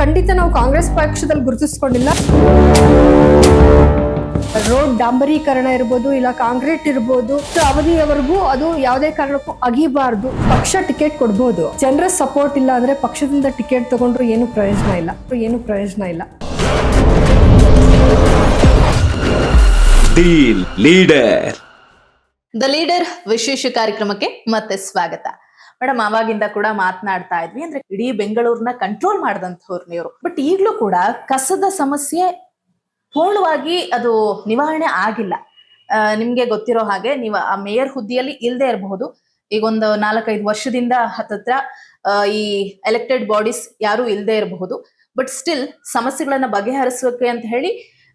ಖಂಡಿತ ನಾವು ಕಾಂಗ್ರೆಸ್ ಪಕ್ಷದಲ್ಲಿ ಗುರುತಿಸ್ಕೊಂಡಿಲ್ಲ. ರೋಡ್ ಡಾಂಬರೀಕರಣ ಇರ್ಬೋದು ಇಲ್ಲ ಕಾಂಕ್ರೀಟ್ ಇರ್ಬೋದು ಅವಧಿಯವರೆಗೂ ಅದು ಯಾವುದೇ ಕಾರಣಕ್ಕೂ ಅಗಿಬಾರ್ದು. ಪಕ್ಷ ಟಿಕೆಟ್ ಕೊಡ್ಬೋದು. ಜನರ ಸಪೋರ್ಟ್ ಇಲ್ಲ ಅಂದ್ರೆ ಪಕ್ಷದಿಂದ ಟಿಕೆಟ್ ತಗೊಂಡ್ರು ಏನು ಪ್ರಯೋಜನ ಇಲ್ಲ. ಏನು ಪ್ರಯೋಜನ ಇಲ್ಲ. ದಿ ಲೀಡರ್ ದ ಲೀಡರ್ ವಿಶೇಷ ಕಾರ್ಯಕ್ರಮಕ್ಕೆ ಮತ್ತೆ ಸ್ವಾಗತ. ಮೇಡಮ್ ಅವಾಗಿಂದ ಕೂಡ ಮಾತನಾಡ್ತಾ ಇದ್ವಿ. ಅಂದ್ರೆ ಇಡೀ ಬೆಂಗಳೂರನ್ನ ಕಂಟ್ರೋಲ್ ಮಾಡಿದಂಥವ್ರು ನೀವು ಬಟ್ ಈಗಲೂ ಕೂಡ ಕಸದ ಸಮಸ್ಯೆ ಪೂರ್ಣವಾಗಿ ಅದು ನಿವಾರಣೆ ಆಗಿಲ್ಲ. ನಿಮ್ಗೆ ಗೊತ್ತಿರೋ ಹಾಗೆ ನೀವು ಆ ಮೇಯರ್ ಹುದ್ದೆಯಲ್ಲಿ ಇಲ್ಲದೆ ಇರಬಹುದು. ಈಗ ಒಂದು ನಾಲ್ಕೈದು ವರ್ಷದಿಂದ ಹತ್ತತ್ರ ಈ ಎಲೆಕ್ಟೆಡ್ ಬಾಡೀಸ್ ಯಾರು ಇಲ್ಲದೆ ಇರಬಹುದು. ಬಟ್ ಸ್ಟಿಲ್ ಸಮಸ್ಯೆಗಳನ್ನ ಬಗೆಹರಿಸೋಕೆ ಅಂತ ಹೇಳಿ,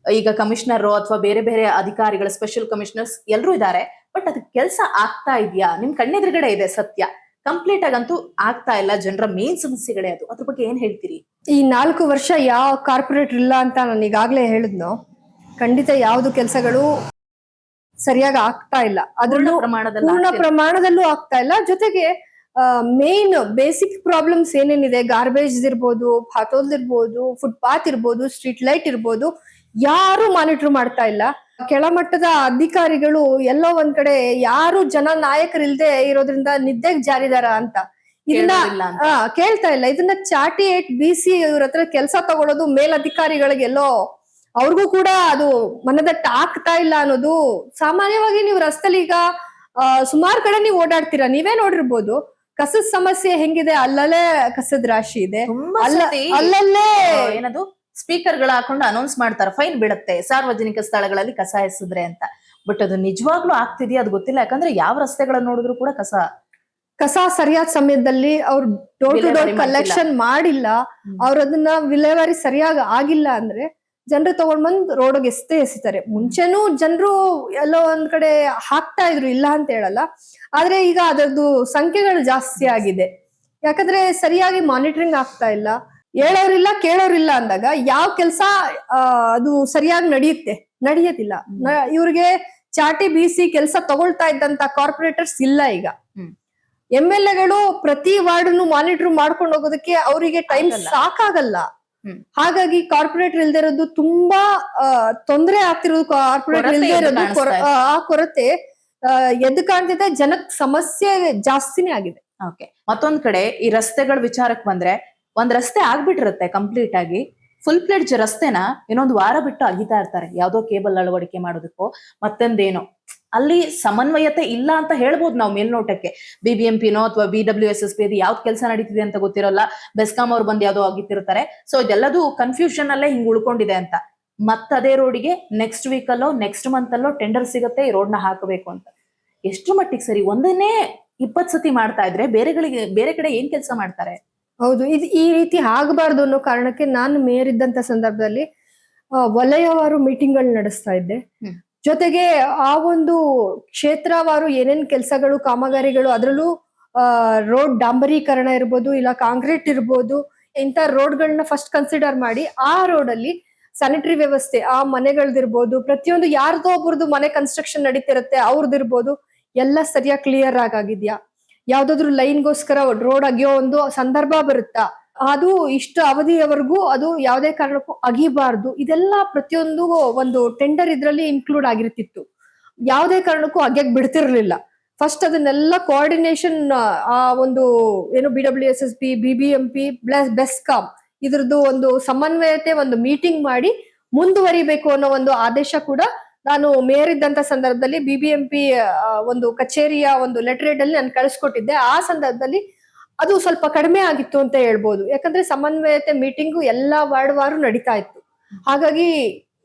ಈಗ ಕಮಿಷನರ್ ಅಥವಾ ಬೇರೆ ಬೇರೆ ಅಧಿಕಾರಿಗಳು ಸ್ಪೆಷಲ್ ಕಮಿಷನರ್ಸ್ ಎಲ್ಲರೂ ಇದ್ದಾರೆ. ಬಟ್ ಅದಕ್ಕೆ ಕೆಲಸ ಆಗ್ತಾ ಇದೆಯಾ? ನಿಮ್ ಕಣ್ಣೆದುರುಗಡೆ ಇದೆ ಸತ್ಯ. ಕಂಪ್ಲೀಟ್ ಆಗಂತೂ ಆಗ್ತಾ ಇಲ್ಲ. ಜನರ ಮೇನ್ ಸಮಸ್ಯೆಗಳೇ ಅದು. ಅದ್ರ ಬಗ್ಗೆ ಏನ್ ಹೇಳ್ತೀರಿ? ಈ ನಾಲ್ಕು ವರ್ಷ ಯಾವ ಕಾರ್ಪೊರೇಟ್ ಇಲ್ಲ ಅಂತ ನಾನು ಈಗಾಗಲೇ ಹೇಳಿದ್ನೋ ಖಂಡಿತ ಯಾವ್ದು ಕೆಲಸಗಳು ಸರಿಯಾಗಿ ಆಗ್ತಾ ಇಲ್ಲ. ಅದ್ರಲ್ಲೂ ಪ್ರಮಾಣದಲ್ಲಿ ಪೂರ್ಣ ಪ್ರಮಾಣದಲ್ಲೂ ಆಗ್ತಾ ಇಲ್ಲ. ಜೊತೆಗೆ ಮೇನ್ ಬೇಸಿಕ್ ಪ್ರಾಬ್ಲಮ್ಸ್ ಏನೇನಿದೆ? ಗಾರ್ಬೇಜ್ ಇರ್ಬೋದು ಫಾಟೋಲ್ ಇರ್ಬೋದು ಫುಟ್ಪಾತ್ ಇರ್ಬೋದು ಸ್ಟ್ರೀಟ್ ಲೈಟ್ ಇರ್ಬೋದು ಯಾರು ಮಾನಿಟರ್ ಮಾಡ್ತಾ ಇಲ್ಲ. ಕೆಳಮಟ್ಟದ ಅಧಿಕಾರಿಗಳು ಎಲ್ಲೋ ಒಂದ್ ಕಡೆ ಯಾರು ಜನ ನಾಯಕರಿಲ್ದೆ ಇರೋದ್ರಿಂದ ನಿದ್ದೆಗೆ ಜಾರಿದಾರ ಅಂತ. ಇದನ್ನ ಕೇಳ್ತಾ ಇಲ್ಲ. ಇದನ್ನ ಚಾಟಿ ಏಟ್ ಬಿ ಸಿ ಇವ್ರ ಹತ್ರ ಕೆಲಸ ತಗೊಳ್ಳೋದು ಮೇಲಧಿಕಾರಿಗಳಿಗೆಲ್ಲೋ ಅವ್ರಿಗೂ ಕೂಡ ಅದು ಮನದಟ್ಟ ಆಗ್ತಾ ಇಲ್ಲ ಅನ್ನೋದು ಸಾಮಾನ್ಯವಾಗಿ ನೀವು ರಸ್ತೆಲಿ ಈಗ ಸುಮಾರು ಕಡೆ ನೀವು ಓಡಾಡ್ತೀರಾ? ನೀವೇ ನೋಡಿರ್ಬೋದು. ಕಸದ ಸಮಸ್ಯೆ ಹೆಂಗಿದೆ? ಅಲ್ಲಲ್ಲೇ ಕಸದ ರಾಶಿ ಇದೆ. ಅಲ್ಲಲ್ಲೇ ಏನದು? ಸ್ಪೀಕರ್ಗಳ ಹಾಕೊಂಡು ಅನೌನ್ಸ್ ಮಾಡ್ತಾರೆ ಫೈನ್ ಬೀಳುತ್ತೆ ಸಾರ್ವಜನಿಕ ಸ್ಥಳಗಳಲ್ಲಿ ಕಸ ಎಸೆದ್ರೆ ಅಂತ. ಬಟ್ ಅದು ನಿಜವಾಗ್ಲೂ ಆಗ್ತಿದೆಯಾ ಅದು ಗೊತ್ತಿಲ್ಲ ಯಾಕಂದ್ರೆ ಯಾವ ರಸ್ತೆಗಳನ್ನ ನೋಡಿದ್ರು ಕೂಡ ಕಸ ಕಸ ಸರಿಯಾದ ಸಮಯದಲ್ಲಿ ಅವ್ರು ಡೋರ್ ಟು ಡೋರ್ ಕಲೆಕ್ಷನ್ ಮಾಡಿಲ್ಲ. ಅವ್ರ ಅದನ್ನ ವಿಲೇವಾರಿ ಸರಿಯಾಗಿ ಆಗಿಲ್ಲ ಅಂದ್ರೆ ಜನರು ತಗೊಂಡ್ ಬಂದ್ ರೋಡ್ ಎಸ್ತೇ ಎಸಿತಾರೆ. ಮುಂಚೆನೂ ಜನರು ಎಲ್ಲೋ ಒಂದ್ ಕಡೆ ಹಾಕ್ತಾ ಇದ್ರು ಇಲ್ಲ ಅಂತ ಹೇಳಲ್ಲ ಆದ್ರೆ ಈಗ ಅದರದ್ದು ಸಂಖ್ಯೆಗಳು ಜಾಸ್ತಿ ಆಗಿದೆ. ಯಾಕಂದ್ರೆ ಸರಿಯಾಗಿ ಮಾನಿಟರಿಂಗ್ ಆಗ್ತಾ ಇಲ್ಲ. ಹೇಳೋರಿಲ್ಲ ಕೇಳೋರಿಲ್ಲ ಅಂದಾಗ ಯಾವ ಕೆಲಸ ಅದು ಸರಿಯಾಗಿ ನಡೆಯುತ್ತೆ? ನಡೆಯೋದಿಲ್ಲ. ಇವ್ರಿಗೆ ಚಾಟಿ ಬೀಸಿ ಕೆಲಸ ತಗೊಳ್ತಾ ಇದ್ದಂತ ಕಾರ್ಪೊರೇಟರ್ಸ್ ಇಲ್ಲ ಈಗ. ಎಂ ಎಲ್ ಎಗಳು ಪ್ರತಿ ವಾರ್ಡ್ನು ಮಾನಿಟರ್ ಮಾಡ್ಕೊಂಡು ಹೋಗೋದಕ್ಕೆ ಅವರಿಗೆ ಟೈಮ್ ಸಾಕಾಗಲ್ಲ. ಹಾಗಾಗಿ ಕಾರ್ಪೊರೇಟರ್ ಇಲ್ದೇ ಇರೋದು ತುಂಬಾ ತೊಂದರೆ ಆಗ್ತಿರೋದು ಕಾರ್ಪೊರೇಟರ್ ಇಲ್ದೇ ಇರೋದು ಆ ಕೊರತೆ ಎದ್ದು ಕಾಣ್ತಿದೆ ಜನಕ್ ಸಮಸ್ಯೆ ಜಾಸ್ತಿನೇ ಆಗಿದೆ. ಓಕೆ. ಮತ್ತೊಂದ್ ಕಡೆ ಈ ರಸ್ತೆಗಳ ವಿಚಾರಕ್ಕೆ ಬಂದ್ರೆ ಒಂದ್ ರಸ್ತೆ ಆಗ್ಬಿಟ್ಟಿರುತ್ತೆ ಕಂಪ್ಲೀಟ್ ಆಗಿ. ಫುಲ್ ಪ್ಲೇಟ್ ರಸ್ತೆನ ಇನ್ನೊಂದು ವಾರ ಬಿಟ್ಟು ಅಗಿತಾ ಇರ್ತಾರೆ. ಯಾವ್ದೋ ಕೇಬಲ್ ಅಳವಡಿಕೆ ಮಾಡೋದಕ್ಕೋ, ಮತ್ತೊಂದೇನೋ. ಅಲ್ಲಿ ಸಮನ್ವಯತೆ ಇಲ್ಲ ಅಂತ ಹೇಳ್ಬೋದು ನಾವು ಮೇಲ್ನೋಟಕ್ಕೆ. ಬಿ ಬಿ ಎಂ ಪಿನೋ ಅಥವಾ B W S S P ಅದು ಯಾವ್ದು ಕೆಲಸ ನಡೀತಿದೆ ಅಂತ ಗೊತ್ತಿರಲ್ಲ. ಬೆಸ್ಕಾಂ ಅವ್ರು ಬಂದು ಯಾವ್ದೋ ಆಗಿತ್ತಿರ್ತಾರೆ ಸೊ ಇದೆಲ್ಲದು ಕನ್ಫ್ಯೂಷನ್ ಅಲ್ಲೇ ಹಿಂಗ್ ಉಳ್ಕೊಂಡಿದೆ ಅಂತ. ಮತ್ತದೇ ರೋಡಿಗೆ ನೆಕ್ಸ್ಟ್ ವೀಕ್ ಅಲ್ಲೋ ನೆಕ್ಸ್ಟ್ ಮಂತ್ ಅಲ್ಲೋ ಟೆಂಡರ್ ಸಿಗುತ್ತೆ, ಈ ರೋಡ್ನ ಹಾಕಬೇಕು ಅಂತ. ಎಷ್ಟು ಮಟ್ಟಿಗೆ ಸರಿ? ಒಂದನ್ನೇ ಇಪ್ಪತ್ ಸತಿ ಮಾಡ್ತಾ ಇದ್ರೆ ಬೇರೆಗಳಿಗೆ, ಬೇರೆ ಕಡೆ ಏನ್ ಕೆಲಸ ಮಾಡ್ತಾರೆ? ಹೌದು. ಇದು ಈ ರೀತಿ ಆಗಬಾರ್ದು ಅನ್ನೋ ಕಾರಣಕ್ಕೆ ನಾನು ಮೇಯರ್ ಇದ್ದಂತ ಸಂದರ್ಭದಲ್ಲಿ ವಲಯವಾರು ವಲಯವಾರು ಮೀಟಿಂಗ್ಗಳು ನಡೆಸ್ತಾ ಇದ್ದೆ. ಜೊತೆಗೆ ಆ ಒಂದು ಕ್ಷೇತ್ರವಾರು ಏನೇನ್ ಕೆಲಸಗಳು ಕಾಮಗಾರಿಗಳು ಅದರಲ್ಲೂ ರೋಡ್ ಡಾಂಬರೀಕರಣ ಇರ್ಬೋದು ಇಲ್ಲ ಕಾಂಕ್ರೀಟ್ ಇರ್ಬೋದು ಇಂಥ ರೋಡ್ಗಳನ್ನ ಫಸ್ಟ್ ಕನ್ಸಿಡರ್ ಮಾಡಿ ಆ ರೋಡ್ ಅಲ್ಲಿ ಸ್ಯಾನಿಟರಿ ವ್ಯವಸ್ಥೆ ಆ ಮನೆಗಳ್ದಿರ್ಬೋದು ಪ್ರತಿಯೊಂದು ಯಾರ್ದೋ ಒಬ್ರದ್ದು ಮನೆ ಕನ್ಸ್ಟ್ರಕ್ಷನ್ ನಡೀತಿರುತ್ತೆ ಅವ್ರದ್ದಿರ್ಬೋದು ಎಲ್ಲ ಸರಿಯಾಗಿ ಕ್ಲಿಯರ್ ಆಗಿದ್ಯಾ? ಯಾವ್ದಾದ್ರು ಲೈನ್ಗೋಸ್ಕರ ರೋಡ್ ಅಗಿಯೋ ಒಂದು ಸಂದರ್ಭ ಬರುತ್ತಾ? ಅದು ಇಷ್ಟು ಅವಧಿಯವರೆಗೂ ಅದು ಯಾವುದೇ ಕಾರಣಕ್ಕೂ ಅಗಿಬಾರ್ದು ಇದೆಲ್ಲ ಪ್ರತಿಯೊಂದು ಒಂದು ಟೆಂಡರ್ ಇದ್ರಲ್ಲಿ ಇನ್ಕ್ಲೂಡ್ ಆಗಿರ್ತಿತ್ತು. ಯಾವುದೇ ಕಾರಣಕ್ಕೂ ಅಗ್ಯಕ್ ಬಿಡ್ತಿರ್ಲಿಲ್ಲ. ಫಸ್ಟ್ ಅದನ್ನೆಲ್ಲ ಕೋಆರ್ಡಿನೇಷನ್ ಆ ಒಂದು ಏನು B W S S P B B M P plus BESCOM ಇದ್ರದ್ದು ಒಂದು ಸಮನ್ವಯತೆ ಒಂದು ಮೀಟಿಂಗ್ ಮಾಡಿ ಮುಂದುವರಿಬೇಕು ಅನ್ನೋ ಒಂದು ಆದೇಶ ಕೂಡ ನಾನು ಮೇಯರ್ ಇದ್ದಂತ ಸಂದರ್ಭದಲ್ಲಿ ಬಿ ಬಿ ಎಂ ಪಿ ಒಂದು ಕಚೇರಿಯ ಒಂದು ಲೆಟರ್ ಅಲ್ಲಿ ನಾನು ಕಳಿಸ್ಕೊಟ್ಟಿದ್ದೆ. ಆ ಸಂದರ್ಭದಲ್ಲಿ ಅದು ಸ್ವಲ್ಪ ಕಡಿಮೆ ಆಗಿತ್ತು ಅಂತ ಹೇಳ್ಬೋದು. ಯಾಕಂದ್ರೆ ಸಮನ್ವಯತೆ ಮೀಟಿಂಗು ಎಲ್ಲಾ ವಾರ್ಡ್ ವಾರು ನಡೀತಾ ಇತ್ತು. ಹಾಗಾಗಿ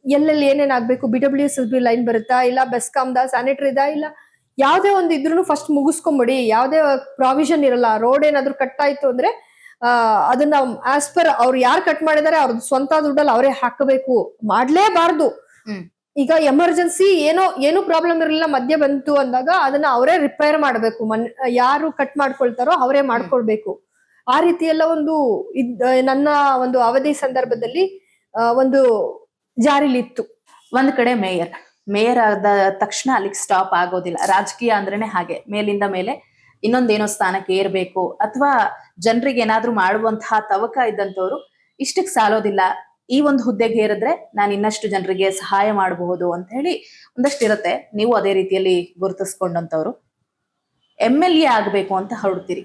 ಎಲ್ಲೆಲ್ಲಿ ಏನೇನ್ ಆಗ್ಬೇಕು? B W S B line ಬರುತ್ತಾ ಇಲ್ಲ? ಬೆಸ್ಕಾಮ್ದ ಸ್ಯಾನಿಟರಿದ ಇಲ್ಲ? ಯಾವ್ದೇ ಒಂದು ಇದ್ರೂ ಫಸ್ಟ್ ಮುಗಿಸ್ಕೊಂಬಿಡಿ. ಯಾವ್ದೇ ಪ್ರಾವಿಷನ್ ಇರಲ್ಲ. ರೋಡ್ ಏನಾದ್ರು ಕಟ್ ಆಯ್ತು ಅಂದ್ರೆ ಅದನ್ನ ಆಸ್ ಪರ್ ಅವ್ರು ಯಾರು ಕಟ್ ಮಾಡಿದಾರೆ, ಅವ್ರದ್ದು ಸ್ವಂತ ದುಡ್ಡಲ್ಲಿ ಅವರೇ ಹಾಕಬೇಕು. ಮಾಡ್ಲೇಬಾರ್ದು. ಈಗ ಎಮರ್ಜೆನ್ಸಿ ಏನೋ, ಏನು ಪ್ರಾಬ್ಲಮ್ ಇರಲಿಲ್ಲ, ಮಧ್ಯೆ ಬಂತು ಅಂದಾಗ ಅದನ್ನ ಅವರೇ ರಿಪೇರ್ ಮಾಡಬೇಕು. ಮನ್, ಯಾರು ಕಟ್ ಮಾಡ್ಕೊಳ್ತಾರೋ ಅವರೇ ಮಾಡ್ಕೊಳ್ಬೇಕು. ಆ ರೀತಿ ಎಲ್ಲ ಒಂದು ಇದ್, ನನ್ನ ಒಂದು ಅವಧಿ ಸಂದರ್ಭದಲ್ಲಿ ಒಂದು ಜಾರಿಲಿತ್ತು. ಒಂದ್ ಕಡೆ ಮೇಯರ್. ಮೇಯರ್ ಆದ ತಕ್ಷಣ ಅಲ್ಲಿಗೆ ಸ್ಟಾಪ್ ಆಗೋದಿಲ್ಲ. ರಾಜಕೀಯ ಅಂದ್ರೇನೆ ಹಾಗೆ. ಮೇಲಿಂದ ಮೇಲೆ ಇನ್ನೊಂದೇನೋ ಸ್ಥಾನಕ್ಕೆ ಏರ್ಬೇಕು. ಅಥವಾ ಜನರಿಗೆ ಏನಾದ್ರೂ ಮಾಡುವಂತಹ ತವಕ ಇದ್ದಂಥವ್ರು ಇಷ್ಟಕ್ಕೆ ಸಾಲೋದಿಲ್ಲ. ಈ ಒಂದು ಹುದ್ದೆಗೆ ಏರಿದ್ರೆ ನಾನು ಇನ್ನಷ್ಟು ಜನರಿಗೆ ಸಹಾಯ ಮಾಡಬಹುದು ಅಂತ ಹೇಳಿ ಒಂದಷ್ಟು ಇರುತ್ತೆ. ನೀವು ಅದೇ ರೀತಿಯಲ್ಲಿ ಗುರುತಿಸ್ಕೊಂಡಂತವ್ರು. ಎಂ ಎಲ್ ಎ ಆಗಬೇಕು ಅಂತ ಹೊರಡ್ತೀರಿ.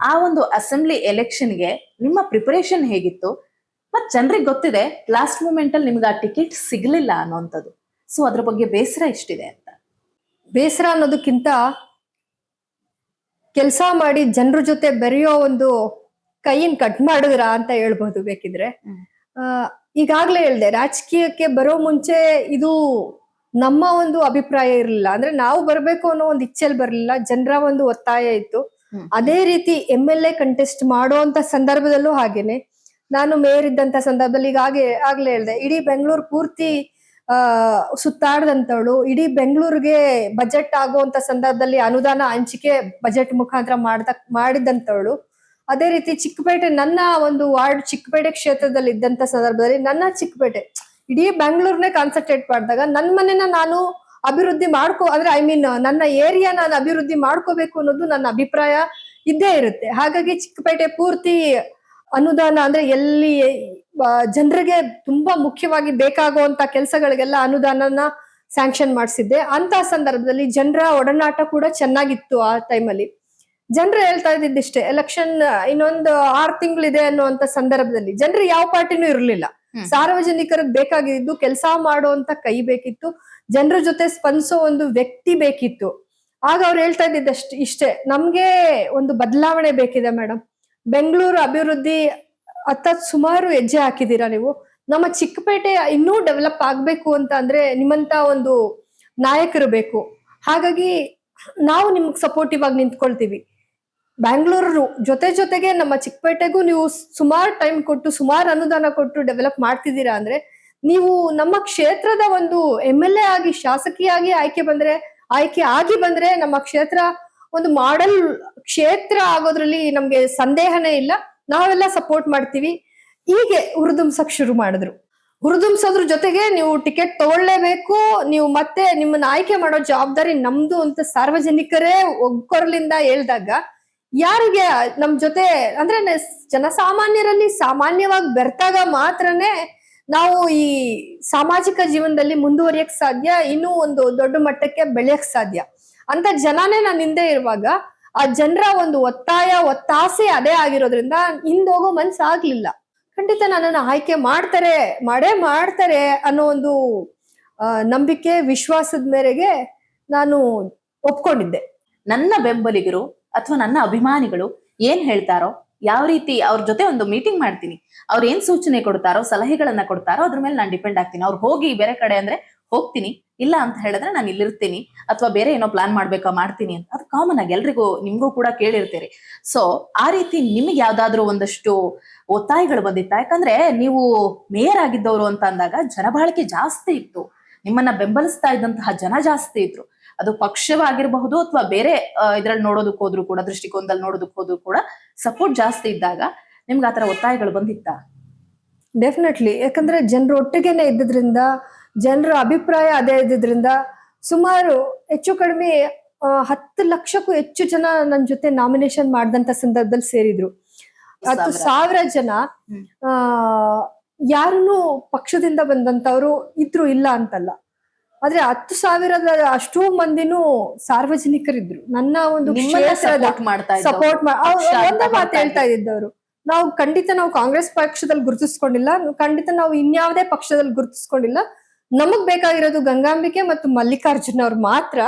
ಆ ಒಂದು ಅಸೆಂಬ್ಲಿ ಎಲೆಕ್ಷನ್ಗೆ ನಿಮ್ಮ ಪ್ರಿಪರೇಷನ್ ಹೇಗಿತ್ತು? ಮತ್ತೆ ಜನರಿಗೆ ಗೊತ್ತಿದೆ ಲಾಸ್ಟ್ ಮೂಮೆಂಟ್ ಅಲ್ಲಿ ನಿಮ್ಗೆ ಆ ಟಿಕೆಟ್ ಸಿಗ್ಲಿಲ್ಲ ಅನ್ನೋಂಥದ್ದು. ಸೊ ಅದ್ರ ಬಗ್ಗೆ ಬೇಸರ ಇಷ್ಟಿದೆ ಅಂತ? ಬೇಸರ ಅನ್ನೋದಕ್ಕಿಂತ ಕೆಲಸ ಮಾಡಿ ಜನರ ಜೊತೆ ಬೆರೆಯೋ ಒಂದು ಕೈಯನ್ ಕಟ್ ಮಾಡಿದ್ರ ಅಂತ ಹೇಳ್ಬಹುದು ಬೇಕಿದ್ರೆ. ಈಗಾಗ್ಲೇ ಹೇಳ್ದೆ ರಾಜಕೀಯಕ್ಕೆ ಬರೋ ಮುಂಚೆ ಇದು ನಮ್ಮ ಒಂದು ಅಭಿಪ್ರಾಯ ಇರಲಿಲ್ಲ. ಅಂದ್ರೆ ನಾವು ಬರ್ಬೇಕು ಅನ್ನೋ ಒಂದು ಇಚ್ಛೆಲ್ ಬರಲಿಲ್ಲ. ಜನರ ಒಂದು ಒತ್ತಾಯ ಇತ್ತು. ಅದೇ ರೀತಿ ಎಂ ಎಲ್ ಎ ಕಂಟೆಸ್ಟ್ ಮಾಡುವಂತ ಸಂದರ್ಭದಲ್ಲೂ ಹಾಗೇನೆ. ನಾನು ಮೇಯರ್ ಇದ್ದಂತ ಸಂದರ್ಭದಲ್ಲಿ ಈಗ ಹಾಗೆ ಆಗ್ಲೇ ಹೇಳ್ದೆ ಇಡೀ ಬೆಂಗಳೂರು ಪೂರ್ತಿ ಆ ಸುತ್ತಾಡ್ದಂತವಳು ಇಡೀ ಬೆಂಗಳೂರಿಗೆ ಬಜೆಟ್ ಆಗುವಂತ ಸಂದರ್ಭದಲ್ಲಿ ಅನುದಾನ ಹಂಚಿಕೆ ಬಜೆಟ್ ಮುಖಾಂತರ ಮಾಡ್ದ ಮಾಡಿದಂತವಳು ಅದೇ ರೀತಿ ಚಿಕ್ಕಪೇಟೆ, ನನ್ನ ಒಂದು ವಾರ್ಡ್ ಚಿಕ್ಕಪೇಟೆ ಕ್ಷೇತ್ರದಲ್ಲಿ ಇದ್ದಂತ ಸಂದರ್ಭದಲ್ಲಿ ನನ್ನ ಚಿಕ್ಕಪೇಟೆ, ಇಡೀ ಬೆಂಗಳೂರನ್ನೇ ಕಾನ್ಸಂಟ್ರೇಟ್ ಮಾಡಿದಾಗ ನನ್ನ ಮನೆನ ನಾನು ಅಭಿವೃದ್ಧಿ ಮಾಡ್ಕೋ, ಅಂದ್ರೆ ಐ ಮೀನ್ ನನ್ನ ಏರಿಯಾ ನಾನು ಅಭಿವೃದ್ಧಿ ಮಾಡ್ಕೋಬೇಕು ಅನ್ನೋದು ನನ್ನ ಅಭಿಪ್ರಾಯ ಇದ್ದೇ ಇರುತ್ತೆ. ಹಾಗಾಗಿ ಚಿಕ್ಕಪೇಟೆ ಪೂರ್ತಿ ಅನುದಾನ ಅಂದ್ರೆ ಎಲ್ಲಿ ಜನರಿಗೆ ತುಂಬಾ ಮುಖ್ಯವಾಗಿ ಬೇಕಾಗುವಂತ ಕೆಲಸಗಳಿಗೆಲ್ಲ ಅನುದಾನನ ಸ್ಯಾಂಕ್ಷನ್ ಮಾಡಿಸಿದ್ದೆ. ಅಂತ ಸಂದರ್ಭದಲ್ಲಿ ಜನರ ಒಡನಾಟ ಕೂಡ ಚೆನ್ನಾಗಿತ್ತು ಆ ಟೈಮಲ್ಲಿ ಜನರು ಹೇಳ್ತಾ ಇದ್ದಿದ್ದಿಷ್ಟೇ ಎಲೆಕ್ಷನ್ ಇನ್ನೊಂದು ಆರ್ ತಿಂಗಳಿದೆ ಅನ್ನುವಂತ ಸಂದರ್ಭದಲ್ಲಿ ಜನರು ಯಾವ ಪಾರ್ಟಿನೂ ಇರಲಿಲ್ಲ. ಸಾರ್ವಜನಿಕರಿಗೆ ಬೇಕಾಗಿದ್ದು ಕೆಲಸ ಮಾಡುವಂತ ಕೈ ಬೇಕಿತ್ತು ಜನರ ಜೊತೆ ಸ್ಪಂದಿಸೋ ಒಂದು ವ್ಯಕ್ತಿ ಬೇಕಿತ್ತು. ಆಗ ಅವ್ರು ಹೇಳ್ತಾ ಇದ್ದಿದ್ದಷ್ಟು ಇಷ್ಟೇ ನಮ್ಗೆ ಒಂದು ಬದಲಾವಣೆ ಬೇಕಿದೆ ಮೇಡಮ್ ಬೆಂಗಳೂರು ಅಭಿವೃದ್ಧಿ ಅತ್ತ ಸುಮಾರು ಹೆಜ್ಜೆ ಹಾಕಿದ್ದೀರಾ ನೀವು? ನಮ್ಮ ಚಿಕ್ಕಪೇಟೆ ಇನ್ನೂ ಡೆವಲಪ್ ಆಗ್ಬೇಕು ಅಂತ ಅಂದ್ರೆ ನಿಮ್ಮಂತ ಒಂದು ನಾಯಕರು ಬೇಕು. ಹಾಗಾಗಿ ನಾವು ನಿಮ್ಗೆ ಸಪೋರ್ಟಿವ್ ಆಗಿ ನಿಂತ್ಕೊಳ್ತೀವಿ. ಬ್ಯಾಂಗ್ಳೂರು ಜೊತೆ ಜೊತೆಗೆ ನಮ್ಮ ಚಿಕ್ಕಪೇಟೆಗೂ ನೀವು ಸುಮಾರು ಟೈಮ್ ಕೊಟ್ಟು, ಸುಮಾರು ಅನುದಾನ ಕೊಟ್ಟು ಡೆವಲಪ್ ಮಾಡ್ತಿದ್ದೀರಾ ಅಂದ್ರೆ, ನೀವು ನಮ್ಮ ಕ್ಷೇತ್ರದ ಒಂದು ಎಂ ಎಲ್ ಎ ಆಗಿ, ಶಾಸಕಿಯಾಗಿ ಆಯ್ಕೆ ಬಂದ್ರೆ, ಆಯ್ಕೆ ಆಗಿ ಬಂದ್ರೆ ನಮ್ಮ ಕ್ಷೇತ್ರ ಒಂದು ಮಾಡಲ್ ಕ್ಷೇತ್ರ ಆಗೋದ್ರಲ್ಲಿ ನಮ್ಗೆ ಸಂದೇಹನೇ ಇಲ್ಲ. ನಾವೆಲ್ಲ ಸಪೋರ್ಟ್ ಮಾಡ್ತೀವಿ. ಹೀಗೆ ಹುರಿದುಂಬ್ಸಕ್ ಶುರು ಮಾಡಿದ್ರು. ಹುರಿದುಂಬ್ಸೋದ್ರ ಜೊತೆಗೆ ನೀವು ಟಿಕೆಟ್ ತಗೊಳ್ಳೇಬೇಕು. ನೀವು ಮತ್ತೆ ನಿಮ್ಮನ್ನ ಆಯ್ಕೆ ಮಾಡೋ ಜವಾಬ್ದಾರಿ ನಮ್ದು ಅಂತ ಸಾರ್ವಜನಿಕರೇ ಒಗ್ಗೊರಲಿಂದ ಹೇಳ್ದಾಗ ಯಾರಿಗೆ ನಮ್ ಜೊತೆ ಅಂದ್ರೆ ಜನಸಾಮಾನ್ಯರಲ್ಲಿ ಸಾಮಾನ್ಯವಾಗಿ ಬೆರ್ತಾಗ ಮಾತ್ರನೇ ನಾವು ಈ ಸಾಮಾಜಿಕ ಜೀವನದಲ್ಲಿ ಮುಂದುವರಿಯಕ್ ಸಾಧ್ಯ, ಇನ್ನೂ ಒಂದು ದೊಡ್ಡ ಮಟ್ಟಕ್ಕೆ ಬೆಳೆಯಕ್ ಸಾಧ್ಯ. ಅಂತ ಜನನೇ ನಾನು ಹಿಂದೆ ಇರುವಾಗ ಆ ಜನರ ಒಂದು ಒತ್ತಾಯ, ಒತ್ತಾಸೆ ಅದೇ ಆಗಿರೋದ್ರಿಂದ ಹಿಂದೋಗೋ ಮನ್ಸ್ ಆಗ್ಲಿಲ್ಲ. ಖಂಡಿತ ನನ್ನನ್ನು ಆಯ್ಕೆ ಮಾಡ್ತಾರೆ, ಮಾಡೇ ಮಾಡ್ತಾರೆ ಅನ್ನೋ ಒಂದು ನಂಬಿಕೆ, ವಿಶ್ವಾಸದ ಮೇರೆಗೆ ನಾನು ಒಪ್ಕೊಂಡಿದ್ದೆ. ನನ್ನ ಬೆಂಬಲಿಗರು ಅಥವಾ ನನ್ನ ಅಭಿಮಾನಿಗಳು ಏನ್ ಹೇಳ್ತಾರೋ, ಯಾವ ರೀತಿ ಅವ್ರ ಜೊತೆ ಒಂದು ಮೀಟಿಂಗ್ ಮಾಡ್ತೀನಿ, ಅವ್ರು ಏನ್ ಸೂಚನೆ ಕೊಡ್ತಾರೋ, ಸಲಹೆಗಳನ್ನ ಕೊಡ್ತಾರೋ, ಅದ್ರ ಮೇಲೆ ನಾನು ಡಿಪೆಂಡ್ ಆಗ್ತೀನಿ. ಅವ್ರು ಹೋಗಿ ಬೇರೆ ಕಡೆ ಅಂದ್ರೆ ಹೋಗ್ತೀನಿ, ಇಲ್ಲ ಅಂತ ಹೇಳಿದ್ರೆ ನಾನು ಇಲ್ಲಿರ್ತೀನಿ, ಅಥವಾ ಬೇರೆ ಏನೋ ಪ್ಲಾನ್ ಮಾಡ್ಬೇಕಾ ಮಾಡ್ತೀನಿ ಅಂತ. ಅದು ಕಾಮನ್ ಆಗಿ ಎಲ್ರಿಗೂ, ನಿಮ್ಗೂ ಕೂಡ ಕೇಳಿರ್ತೀರಿ. ಸೊ ಆ ರೀತಿ ನಿಮ್ಗೆ ಯಾವ್ದಾದ್ರು ಒಂದಷ್ಟು ಒತ್ತಾಯಗಳು ಬಂದಿತ್ತ? ಯಾಕಂದ್ರೆ ನೀವು ಮೇಯರ್ ಆಗಿದ್ದವರು ಅಂತ ಅಂದಾಗ ಜನಬಾಳಿಕೆ ಜಾಸ್ತಿ ಇತ್ತು. ನಿಮ್ಮನ್ನ ಬೆಂಬಲಿಸ್ತಾ ಇದ್ದಂತಹ ಜನ ಜಾಸ್ತಿ ಇದ್ರು. ಅದು ಪಕ್ಷವಾಗಿರಬಹುದು ಅಥವಾ ಬೇರೆ ಇದ್ರಲ್ಲಿ ನೋಡೋದಕ್ಕೆ ಹೋದ್ರು ಕೂಡ ದೃಷ್ಟಿಕೋನದಲ್ಲಿ ನೋಡೋದಕ್ಕೆ ಹೋದ್ರು ಕೂಡ ಸಪೋರ್ಟ್ ಜಾಸ್ತಿ ಇದ್ದಾಗ ನಿಮ್ಗೆ ಆತರ ಒತ್ತಾಯಗಳು ಬಂದಿತ್ತ ಡೆಫಿನೆಟ್ಲಿ ಯಾಕಂದ್ರೆ ಜನರ ಒಟ್ಟಿಗೆನೆ ಇದ್ದಿದ್ರಿಂದ ಜನರ ಅಭಿಪ್ರಾಯ ಅದೇ ಇದ್ದಿದ್ರಿಂದ ಸುಮಾರು ಹೆಚ್ಚು ಕಡಿಮೆ ಹತ್ತು ಲಕ್ಷಕ್ಕೂ ಹೆಚ್ಚು ಜನ ನನ್ನ ಜೊತೆ ನಾಮಿನೇಷನ್ ಮಾಡಿದಂತ ಸಂದರ್ಭದಲ್ಲಿ ಸೇರಿದ್ರು ಹತ್ತು ಸಾವಿರ. ಜನ. ಆ ಯಾರನ್ನು ಪಕ್ಷದಿಂದ ಬಂದಂತವ್ರು ಇದ್ರು ಇಲ್ಲ ಅಂತಲ್ಲ ಆದ್ರೆ ಹತ್ತು ಸಾವಿರದ ಅಷ್ಟು ಮಂದಿನೂ ಸಾರ್ವಜನಿಕರಿದ್ರು. ನನ್ನ ಒಂದು ಸಪೋರ್ಟ್ ಒಂದೇ ಮಾತು ಹೇಳ್ತಾ ಇದ್ದವರು. ನಾವು ಖಂಡಿತ ನಾವು ಕಾಂಗ್ರೆಸ್ ಪಕ್ಷದಲ್ಲಿ ಗುರುತಿಸ್ಕೊಂಡಿಲ್ಲ. ಖಂಡಿತ ನಾವು ಇನ್ಯಾವುದೇ ಪಕ್ಷದಲ್ಲಿ ಗುರುತಿಸ್ಕೊಂಡಿಲ್ಲ. ನಮಗ್ ಬೇಕಾಗಿರೋದು ಗಂಗಾಂಬಿಕೆ ಮತ್ತು ಮಲ್ಲಿಕಾರ್ಜುನ್ ಅವ್ರು ಮಾತ್ರ.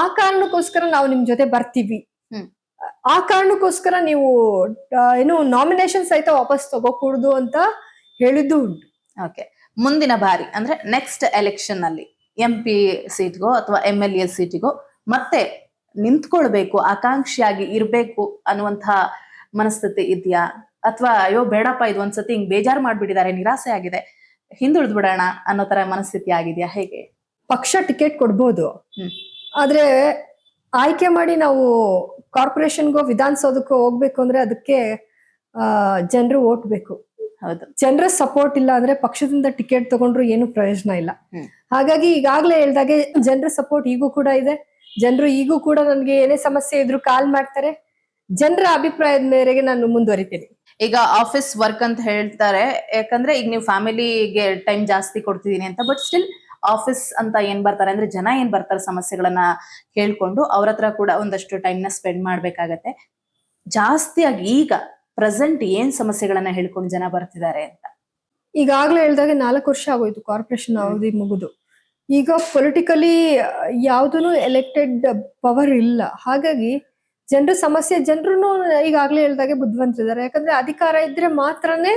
ಆ ಕಾರಣಕ್ಕೋಸ್ಕರ ನಾವು ನಿಮ್ ಜೊತೆ ಬರ್ತೀವಿ. ಆ ಕಾರಣಕ್ಕೋಸ್ಕರ ನೀವು ಏನು ನಾಮಿನೇಷನ್ ಸಹಿತ ವಾಪಸ್ ತಗೋಕೂಡ್ದು ಅಂತ ಹೇಳಿದ್ದು ಉಂಟು. ಓಕೆ ಮುಂದಿನ ಬಾರಿ ಅಂದ್ರೆ ನೆಕ್ಸ್ಟ್ ಎಲೆಕ್ಷನ್ ಅಲ್ಲಿ. ಎಂ ಪಿ ಸೀಟ್ಗೋ ಅಥವಾ ಎಂ ಎಲ್ ಎ ಸೀಟಿಗೋ ಮತ್ತೆ ನಿಂತ್ಕೊಳ್ಬೇಕು ಆಕಾಂಕ್ಷಿಯಾಗಿ ಇರ್ಬೇಕು ಅನ್ನುವಂತಹ ಮನಸ್ಥಿತಿ ಇದೆಯಾ? ಅಥವಾ ಅಯ್ಯೋ ಬೇಡಪ್ಪ ಇದು ಒಂದ್ಸತಿ ಹಿಂಗ್ ಬೇಜಾರು ಮಾಡ್ಬಿಟ್ಟಿದ್ದಾರೆ ನಿರಾಸೆ ಆಗಿದೆ ಹಿಂದುಳಿದ್ ಬಿಡೋಣ ಅನ್ನೋ ತರ ಮನಸ್ಥಿತಿ ಆಗಿದೆಯಾ? ಹೇಗೆ? ಪಕ್ಷ ಟಿಕೆಟ್ ಕೊಡ್ಬೋದು. ಹ್ಮ್. ಆದ್ರೆ ಆಯ್ಕೆ ಮಾಡಿ ನಾವು ಕಾರ್ಪೊರೇಷನ್ಗೋ ವಿಧಾನಸೌಧಕ್ಕೋ ಹೋಗ್ಬೇಕು ಅಂದ್ರೆ ಅದಕ್ಕೆ ಜನರು ಓಟ್ ಬೇಕು ಹೌದು. ಜನರ ಸಪೋರ್ಟ್ ಇಲ್ಲ ಅಂದ್ರೆ ಪಕ್ಷದಿಂದ ಟಿಕೆಟ್ ತಗೊಂಡ್ರು ಏನು ಪ್ರಯೋಜನ ಇಲ್ಲ. ಹಾಗಾಗಿ ಈಗಾಗ್ಲೇ ಹೇಳ್ದಾಗೆ ಜನರ ಸಪೋರ್ಟ್ ಈಗೂ ಕೂಡ ಇದೆ. ಜನರು ಈಗೂ ಕೂಡ ನನ್ಗೆ ಏನೇ ಸಮಸ್ಯೆ ಇದ್ರು ಕಾಲ್ ಮಾಡ್ತಾರೆ. ಜನರ ಅಭಿಪ್ರಾಯದ ಮೇರೆಗೆ ನಾನು ಮುಂದುವರಿತೀನಿ. ಈಗ ಆಫೀಸ್ ವರ್ಕ್ ಅಂತ ಹೇಳ್ತಾರೆ. ಯಾಕಂದ್ರೆ ಈಗ ನೀವು ಫ್ಯಾಮಿಲಿಗೆ ಟೈಮ್ ಜಾಸ್ತಿ ಕೊಡ್ತಿದ್ದೀನಿ ಅಂತ ಬಟ್ ಸ್ಟಿಲ್ ಆಫೀಸ್ ಅಂತ ಏನ್ ಬರ್ತಾರೆ ಅಂದ್ರೆ ಜನ ಏನ್ ಬರ್ತಾರೆ ಸಮಸ್ಯೆಗಳನ್ನ ಕೇಳ್ಕೊಂಡು ಅವ್ರ ಹತ್ರ ಕೂಡ ಒಂದಷ್ಟು ಟೈಮ್ನ ಸ್ಪೆಂಡ್ ಮಾಡ್ಬೇಕಾಗತ್ತೆ. ಜಾಸ್ತಿಯಾಗಿ ಈಗ ಪ್ರೆಸೆಂಟ್ ಏನ್ ಸಮಸ್ಯೆಗಳನ್ನ ಹೇಳ್ಕೊಂಡು ಜನ ಬರ್ತಿದ್ದಾರೆ ಅಂತ. ಈಗಾಗಲೇ ಹೇಳ್ದಾಗೆ ನಾಲ್ಕು ವರ್ಷ ಆಗೋಯ್ತು ಕಾರ್ಪೊರೇಷನ್ ಅವಧಿ ಮುಗಿದು. ಈಗ ಪೊಲಿಟಿಕಲಿ ಯಾವುದೂ ಎಲೆಕ್ಟೆಡ್ ಪವರ್ ಇಲ್ಲ. ಹಾಗಾಗಿ ಜನರ ಸಮಸ್ಯೆ ಜನರು ಈಗಾಗಲೇ ಹೇಳ್ದಾಗೆ ಬುದ್ಧಿವಂತರಿದ್ದಾರೆ ಯಾಕಂದ್ರೆ ಅಧಿಕಾರ ಇದ್ರೆ ಮಾತ್ರನೇ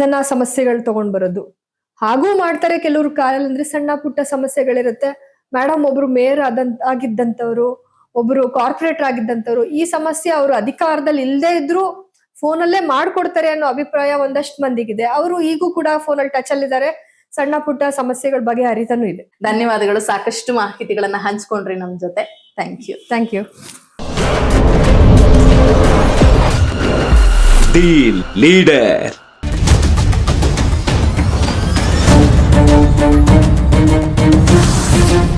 ಜನ ಸಮಸ್ಯೆಗಳು ತಗೊಂಡ್ ಬರೋದು. ಹಾಗೂ ಮಾಡ್ತಾರೆ ಕೆಲವರು ಕಾಲಲ್ಲಿ ಅಂದ್ರೆ ಸಣ್ಣ ಪುಟ್ಟ ಸಮಸ್ಯೆಗಳಿರುತ್ತೆ. ಮೇಡಮ್ ಒಬ್ರು ಮೇಯರ್ ಆದಂತ, ಆಗಿದ್ದಂಥವ್ರು ಒಬ್ರು ಕಾರ್ಪೊರೇಟರ್ ಆಗಿದ್ದಂಥವ್ರು ಈ ಸಮಸ್ಯೆ ಅವರು ಅಧಿಕಾರದಲ್ಲಿ ಇಲ್ಲದೆ ಇದ್ರು ಫೋನಲ್ಲೇ ಮಾಡ್ಕೊಡ್ತಾರೆ ಅನ್ನೋ ಅಭಿಪ್ರಾಯ ಒಂದಷ್ಟು ಮಂದಿಗಿದೆ. ಅವರು ಈಗೂ ಕೂಡ ಫೋನಲ್ಲಿ ಟಚ್ ಅಲ್ಲಿದ್ದಾರೆ ಸಣ್ಣ ಪುಟ್ಟ ಸಮಸ್ಯೆಗಳ ಬಗ್ಗೆ ಅರಿತನು ಇದೆ. ಧನ್ಯವಾದಗಳು. ಸಾಕಷ್ಟು ಮಾಹಿತಿಗಳನ್ನ ಹಂಚ್ಕೊಂಡ್ರಿ ನಮ್ ಜೊತೆ. Thank you thank you leader thank BN